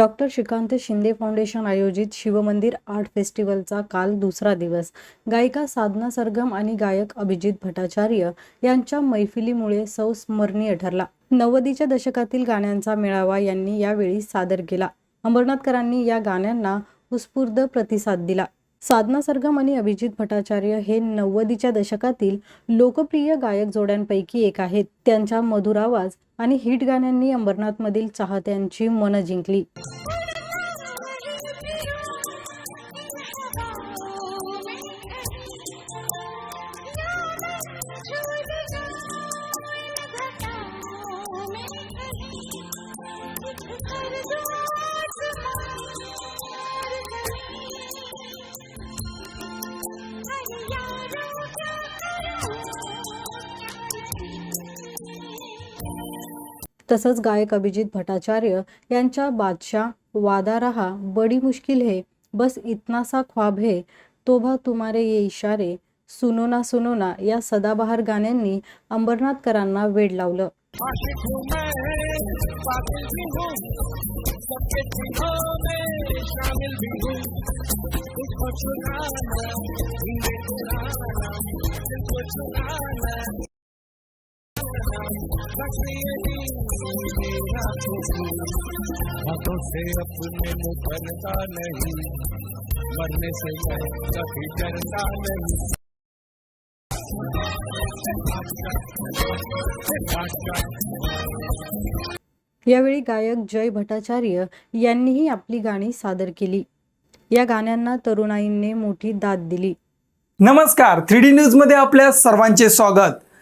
Doctor Shrikant Shinde foundation आयोजित शिवमंदिर art फेस्टिवलचा काल दुसरा दिवस. गायिका साधना सरगम आणि गायक अभिजित भट्टाचार्य यांच्या मैफिलीमुळे संस्मरणीय ठरला. नव्वदीच्या दशकातील गाण्यांचा मेळावा यांनी यावेळी सादर केला. अंबरनाथकरांनी या गाण्यांना उत्स्फूर्त प्रतिसाद दिला. साधना सरगम आणि अभिजित भट्टाचार्य हे नव्वदीच्या दशकातील लोकप्रिय गायक जोड्यांपैकी एक आहेत. त्यांचा मधुर आवाज आणि हिट गाण्यांनी अंबरनाथमधील चाहत्यांची मनं जिंकली. तसंच गायक अभिजित भट्टाचार्य यांच्या बादशाह वादा रहा बडी मुश्किल है बस इतना सा ख्वाब है तोभा तुम्हारे ये इशारे सुनो ना सुनो ना या सदाबहार गाण्यांनी अंबरनाथकरांना वेड लावलं. हाथों से अपने मुंह भरता नहीं मरने से मैं कभी डरता नहीं यावेळी गायक जय भट्टाचार्य यांनीही आपली गाणी सादर केली. या गाण्यांना तरुणाईंनी मोठी दाद दिली. नमस्कार. थ्री डी न्यूजमध्ये आपल्या सर्वांचे स्वागत.